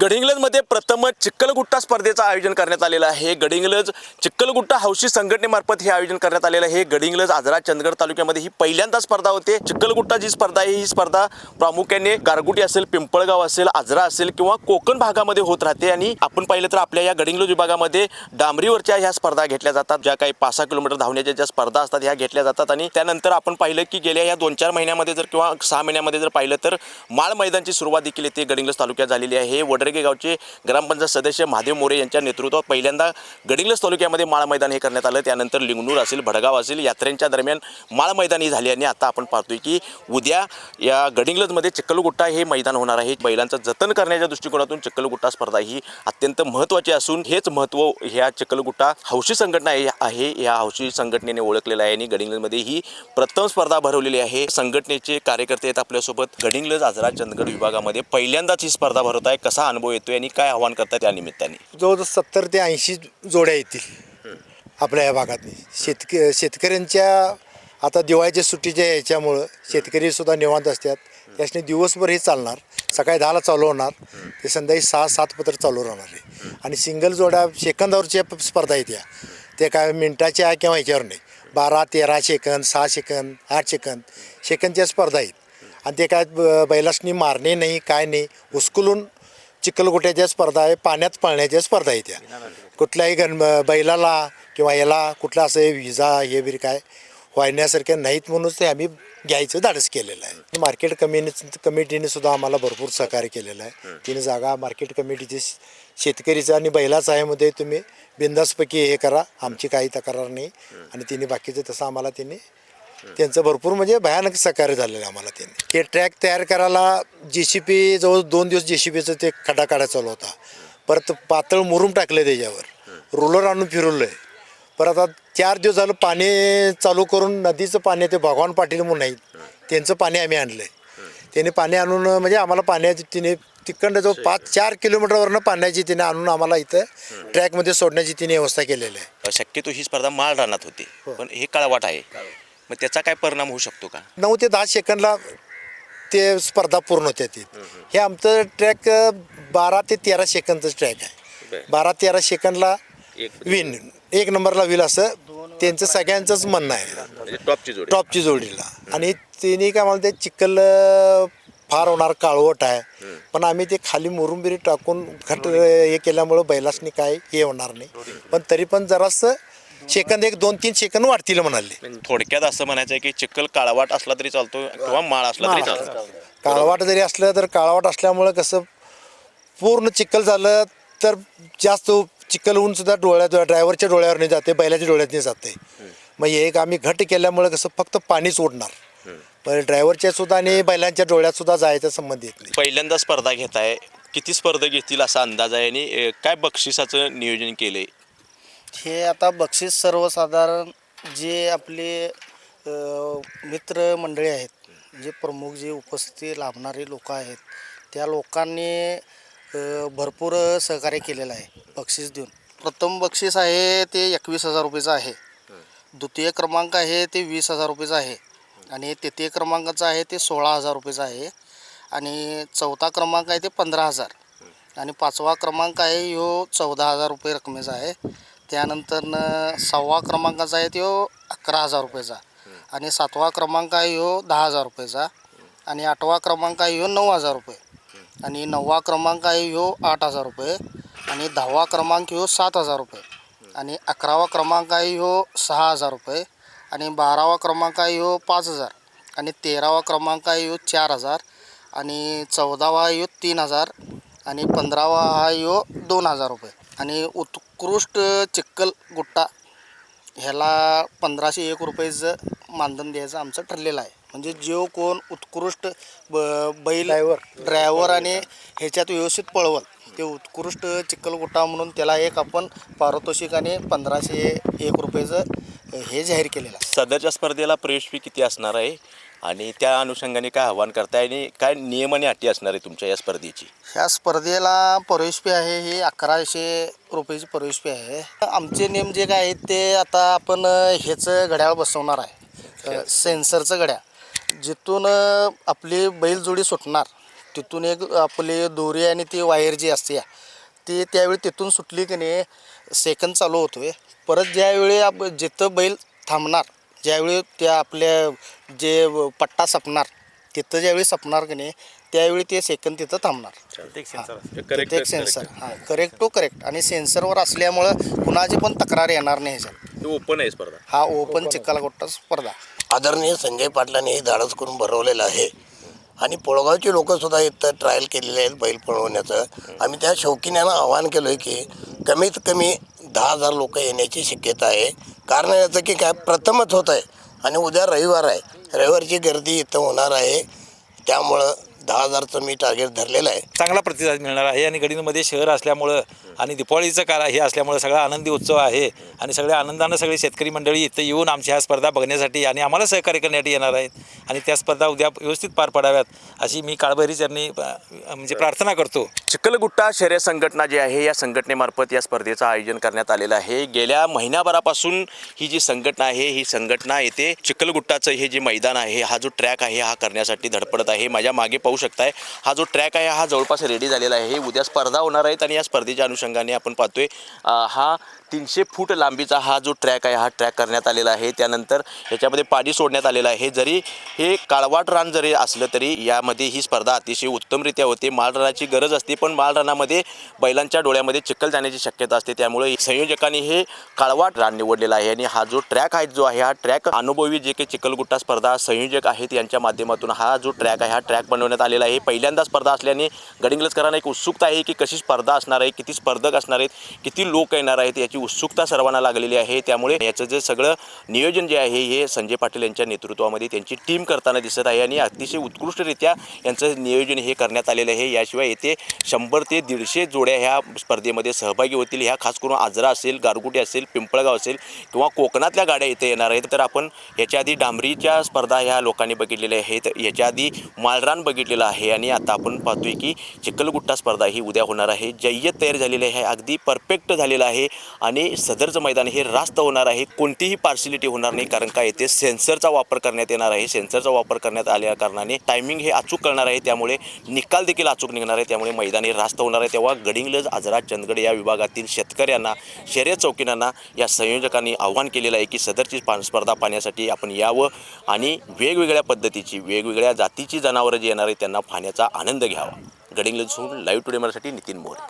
गडिंग्लजमध्ये प्रथमच चिक्कलगुट्टा स्पर्धेचं आयोजन करण्यात आलेलं आहे. गडिंग्लज चिक्कलगुट्टा हौशी संघटनेमार्फत हे आयोजन करण्यात आलेलं आहे. गडिंग्लज आजरा चंदगड तालुक्यामध्ये ही पहिल्यांदा स्पर्धा होते. चिक्कलगुट्टा जी स्पर्धा आहे ही स्पर्धा प्रामुख्याने गारगुटी असेल पिंपळगाव असेल आजरा असेल किंवा कोकण भागामध्ये होत राहते. आणि आपण पाहिलं तर आपल्या या गडिंग्लज विभागामध्ये डांबरीवरच्या ह्या स्पर्धा घेतल्या जातात. ज्या काही पाच सहा किलोमीटर धावण्याच्या ज्या स्पर्धा असतात ह्या घेतल्या जातात. आणि त्यानंतर आपण पाहिलं की गेल्या या दोन चार महिन्यामध्ये जर किंवा सहा महिन्यामध्ये जर पाहिलं तर माळ मैदानची सुरुवात देखील येथे गडिंग्लज तालुक्यात झालेली आहे. पांढरेगे गावचे ग्रामपंचायत सदस्य महादेव मोरे यांच्या नेतृत्वात पहिल्यांदा गडिंग्लस तालुक्यामध्ये माळ मैदान हे करण्यात आलं. त्यानंतर लिंगणूर असेल भडगाव असेल यात्रेंच्या दरम्यान माळ मैदान ही झाली आणि आता आपण पाहतोय की उद्या या गडिंग्लजमध्ये चिक्कलगुट्टा हे मैदान होणार आहे. बैलांचं जतन करण्याच्या दृष्टिकोनातून चिक्कलगुट्टा स्पर्धा ही अत्यंत महत्त्वाची असून हेच महत्त्व ह्या चिक्कलगुट्टा हौशी संघटना आहे- आहे. या हौशी संघटनेने ओळखलेलं आहे आणि गडिंग्लजमध्ये ही प्रथम स्पर्धा भरवलेली आहे. संघटनेचे कार्यकर्ते आहेत आपल्यासोबत. गडिंग्लज आजरा चंदगड विभागामध्ये पहिल्यांदाच ही स्पर्धा भरवत आहे. कसा अनुभव येतोय आणि काय आव्हान करतात त्या निमित्ताने? जवळजवळ सत्तर ते ऐंशी जोड्या येतील आपल्या या भागात शेतक शेतकऱ्यांच्या आता दिवाळीच्या सुट्टीच्या ह्याच्यामुळं शेतकरी सुद्धा निवांत असतात. त्याच्याने दिवसभर हे चालणार. सकाळी दहाला चालू होणार. ते संध्याकाळी सहा सात पत्र चालू राहणार आहे आणि सिंगल जोड्या सेकंदावरच्या स्पर्धा आहेत या. ते काय मिनटाच्या किंवा ह्याच्यावर नाही. बारा तेरा सेकंद सहा सेकंद आठ सेकंद सेकंदच्या स्पर्धा आहेत. आणि ते काय बैलासनी मारणे नाही काय नाही उस्कुलून चिखलगोट्याच्या स्पर्धा आहे पाण्यात पळण्याच्या स्पर्धा आहे त्या कुठल्याही गण बैलाला किंवा याला कुठलं असं विजा हे बिर काय व्हायण्यासारख्या नाहीत म्हणूनच ते आम्ही घ्यायचं धाडस केलेलं आहे. मार्केट कमिनी कमिटीने सुद्धा आम्हाला भरपूर सहकार्य केलेलं आहे. तिने जागा मार्केट कमिटीची शेतकरीचं आणि बैलाचं आहे मध्ये तुम्ही बिंदासपैकी हे करा. आमची काही तक्रार नाही. आणि तिने बाकीचं तसं आम्हाला तिने त्यांचं भरपूर म्हणजे भयानक सहकार्य झालेलं आहे आम्हाला त्यांनी. हे ट्रॅक तयार करायला जे सी पी जवळ दोन दिवस जे सी पीचं ते खडा काढा चालू होता. परत पातळ मुरुम टाकलं त्याच्यावर. रोलर आणून फिरवलं आहे परत आता चार दिवस झालं पाणी चालू करून नदीचं पाणी ते भगवान पाटील म्हणून आहेत त्यांचं पाणी आम्ही आणलं आहे त्याने पाणी आणून म्हणजे आम्हाला पाण्याची तिने तिकडनं जो पाच चार किलोमीटरवरनं पाण्याची तिने आणून आम्हाला इथं ट्रॅकमध्ये सोडण्याची तिने व्यवस्था केलेली आहे. शक्यतो ही स्पर्धा माळ रानात होती. पण हे काळवाट आहे. मग त्याचा काय परिणाम होऊ शकतो का? नऊ ते दहा सेकंदला ते स्पर्धा पूर्ण होत्या ती. हे आमचं ट्रॅक बारा ते तेरा सेकंदचं ट्रॅक आहे. बरं. तेरा सेकंदला एक विन एक नंबरला विल असं त्यांचं सगळ्यांचंच म्हणणं आहे. म्हणजे टॉपची जोडी. टॉपची जोडीला. आणि तिने काय म्हणते चिखल फार होणार काळवट आहे. पण आम्ही ते खाली मुरुंबिरी टाकून घट हे केल्यामुळं बैलासनी काय हे होणार नाही. पण तरी पण जरासं सेकंद एक दोन तीन सेकंद वाढतील म्हणाले. म्हणजे थोडक्यात असं म्हणायचं आहे की चिखल काळवाट असला तरी चालतो किंवा माळ असला तरी चालतो. काळवाट जरी असलं तर काळवाट असल्यामुळं कसं पूर्ण चिखल झालं तर जास्त चिखल होऊन सुद्धा डोळ्यात ड्रायव्हरच्या डोळ्यावर नाही जाते बैलाच्या डोळ्यात नाही जाते. मग हे एक आम्ही घट केल्यामुळं कसं फक्त पाणीच ओढणार पण ड्रायव्हरच्या सुद्धा आणि बैलांच्या डोळ्यात सुद्धा जायचा संबंध येत नाही. पहिल्यांदा स्पर्धा घेताय किती स्पर्धा घेतील असा अंदाज आहे? आणि काय बक्षिसाचं नियोजन केलंय? हे आता बक्षीस सर्वसाधारण जे आपले मित्रमंडळी आहेत जे प्रमुख जे उपस्थिती लाभणारे लोक आहेत त्या लोकांनी भरपूर सहकार्य केलेलं आहे बक्षीस देऊन. प्रथम बक्षीस आहे ते एकवीस हजार रुपयेचं आहे. द्वितीय क्रमांक आहे ते वीस हजार रुपयेचं आहे. आणि तृतीय क्रमांकाचं आहे ते सोळा हजार रुपयेचं आहे. आणि चौथा क्रमांक आहे ते पंधरा हजार. आणि पाचवा क्रमांक आहे ह्यो चौदा हजार रुपये रकमेचा आहे. त्यानंतरनं सहावा क्रमांकाचा आहे तो अकरा हजार रुपयाचा. आणि सातवा क्रमांक आहे ह्यो दहा हजार रुपयाचा. आणि आठवा क्रमांक आहे ह्यो नऊ हजार रुपये. आणि नववा क्रमांक आहे ह्यो आठ हजार रुपये. आणि दहावा क्रमांक ह्यो सात हजार रुपये. आणि अकरावा क्रमांक आहे ह्यो सहा हजार रुपये. आणि बारावा क्रमांक आहे ह्यो पाच हजार. आणि तेरावा क्रमांक आहे ह्यो चार हजार. आणि चौदावा आहे ह्यो तीन हजार. आणि पंधरावा हा ह्यो दोन हजार रुपये. आणि उत्कृष्ट चिक्कल गुट्टा ह्याला पंधराशे एक रुपयेचं मानधन द्यायचं आमचं ठरलेलं आहे. म्हणजे जो कोण उत्कृष्ट ब बैल Driver. ड्रायव्हर आणि ह्याच्यात व्यवस्थित पळवल ते उत्कृष्ट चिखलगुट्टा म्हणून त्याला एक आपण पारितोषिक आणि पंधराशे एक रुपयेचं हे जाहीर केलेलं आहे. सदरच्या स्पर्धेला प्रवेश फी किती असणार आहे? आणि त्या अनुषंगाने काय आव्हान करताय आणि काय नियम आणि अटी असणार आहे तुमच्या या स्पर्धेची? ह्या स्पर्धेला प्रवेश फी आहे ही अकराशे रुपयाची प्रवेश फी आहे. आमचे नियम जे काय आहेत ते आता आपण अ, ह्याचं घड्याळ बसवणार आहे. सेन्सरचं घड्याळ. जिथून आपली बैलजोडी सुटणार तिथून एक आपली दोरी आणि ती वायर जी असते ती त्यावेळी तिथून सुटली की नाही सेकंद चालू होतोय. परत ज्यावेळी आप जिथं बैल थांबणार ज्यावेळी त्या आपल्या जे पट्टा सपणार तिथं ज्यावेळी सपणार की नाही त्यावेळी ते सेकंद तिथं थांबणार. करेक्ट एक सेन्सर हां करेक्ट टू करेक्ट आणि सेन्सरवर असल्यामुळं कुणाची पण तक्रार येणार नाही ह्याच्यात. ओपन आहे स्पर्धा. हा ओपन चिखलगोट्टा स्पर्धा. आदरणीय संजय पाटलांनी हे धाडस करून भरवलेलं आहे. आणि पोळगावची लोकं सुद्धा इथं ट्रायल केलेले आहेत बैल पळवण्याचं. आम्ही त्या शौकीन्यानं आवाहन केलं आहे की कमीत कमी दहा हजार लोक येण्याची शक्यता आहे. कारण याचं की काय प्रथमच होत आहे आणि उद्या रविवार आहे. रविवारची गर्दी इथं होणार आहे. त्यामुळं दहा हजारचं मी टार्गेट धरलेलं आहे. चांगला प्रतिसाद मिळणार आहे आणि गडिंगमध्ये शहर असल्यामुळं आणि दिपावळीचं काळ हे असल्यामुळं सगळा आनंदी उत्सव आहे आणि सगळ्या आनंदानं सगळे शेतकरी मंडळी इथं येऊन आमच्या ह्या स्पर्धा बघण्यासाठी आणि आम्हाला सहकार्य करण्यासाठी येणार आहेत. आणि त्या स्पर्धा उद्या व्यवस्थित पार पडाव्यात अशी मी काळभैरी चरणी अ, म्हणजे प्रार्थना करतो. चिखलगुट्टा शर्यत संघटना जी आहे या संघटनेमार्फत या स्पर्धेचं आयोजन करण्यात आलेलं आहे. गेल्या महिनाभरापासून ही जी संघटना आहे ही संघटना येथे चिखलगुट्टाचं हे जे मैदान आहे हा जो ट्रॅक आहे हा करण्यासाठी धडपडत आहे. माझ्या मागे पाहू शकताय. हा जो ट्रॅक आहे हा जवळपास रेडी झालेला आहे. उद्या स्पर्धा होणार आहेत आणि या स्पर्धेच्या अनुषंगाने आपण पाहतोय हा तीनशे फूट लांबीचा हा जो ट्रॅक आहे हा ट्रॅक करण्यात आलेला आहे. त्यानंतर याच्यामध्ये पाणी सोडण्यात आलेलं आहे. जरी हे काळवाट रान जरी असलं तरी यामध्ये ही स्पर्धा अतिशय उत्तमरित्या होते. माळरानाची गरज असते पण माळरानामध्ये बैलांच्या डोळ्यामध्ये चिखल जाण्याची शक्यता असते. त्यामुळे संयोजकांनी हे काळवाट रान निवडलेलं आहे आणि हा जो ट्रॅक आहे जो आहे हा ट्रॅक अनुभवी जे काही चिखलगुट्टा स्पर्धा संयोजक आहेत यांच्या माध्यमातून हा जो ट्रॅक आहे हा ट्रॅक बनवण्यात आलेला आहे. पहिल्यांदा स्पर्धा असल्याने गडिंगलजकरांना एक उत्सुकता आहे की कशी स्पर्धा असणार आहे किती स्पर्धक असणार आहेत किती लोक येणार आहेत याची उत्सुकता सर्वांना लागलेली आहे. त्यामुळे याचं जे सगळं नियोजन जे आहे हे संजय पाटील यांच्या नेतृत्वामध्ये त्यांची टीम करताना दिसत आहे आणि अतिशय उत्कृष्टरित्या यांचं नियोजन हे करण्यात आलेलं आहे. याशिवाय येथे शंभर ते दीडशे जोड्या ह्या स्पर्धेमध्ये सहभागी होतील. ह्या खास करून आजरा असेल गारगुटी असेल पिंपळगाव असेल किंवा कोकणातल्या गाड्या इथे येणार आहेत. तर आपण याच्या आधी डांबरीच्या स्पर्धा ह्या लोकांनी बघितलेल्या आहेत. याच्या आधी मालरान बघितले बघितलेलं आहे आणि आता आपण पाहतोय की चिखलगुट्टा स्पर्धा ही उद्या होणार आहे. जय्यत तयार झालेली आहे अगदी परफेक्ट झालेलं आहे आणि सदरचं मैदान हे रास्त होणार आहे. कोणतीही पार्सिलिटी होणार नाही कारण का येथे सेन्सरचा वापर करण्यात येणार आहे. सेन्सरचा वापर करण्यात आल्या कारणाने टायमिंग हे अचूक करणार आहे. त्यामुळे निकाल देखील अचूक निघणार आहे. त्यामुळे मैदान हे रास्त होणार आहे. तेव्हा गडिंगलज आजरा चंदगड या विभागातील शेतकऱ्यांना शर्यत चौकीनांना या संयोजकांनी आव्हान केलेलं आहे की सदरची पा स्पर्धा पाहण्यासाठी आपण यावं आणि वेगवेगळ्या पद्धतीची वेगवेगळ्या जातीची जनावरं जी येणार आहेत त्यांना पाहण्याचा आनंद घ्यावा. गडिंग्लजहून लाईव्ह टुडे मराठी नितीन मोरे.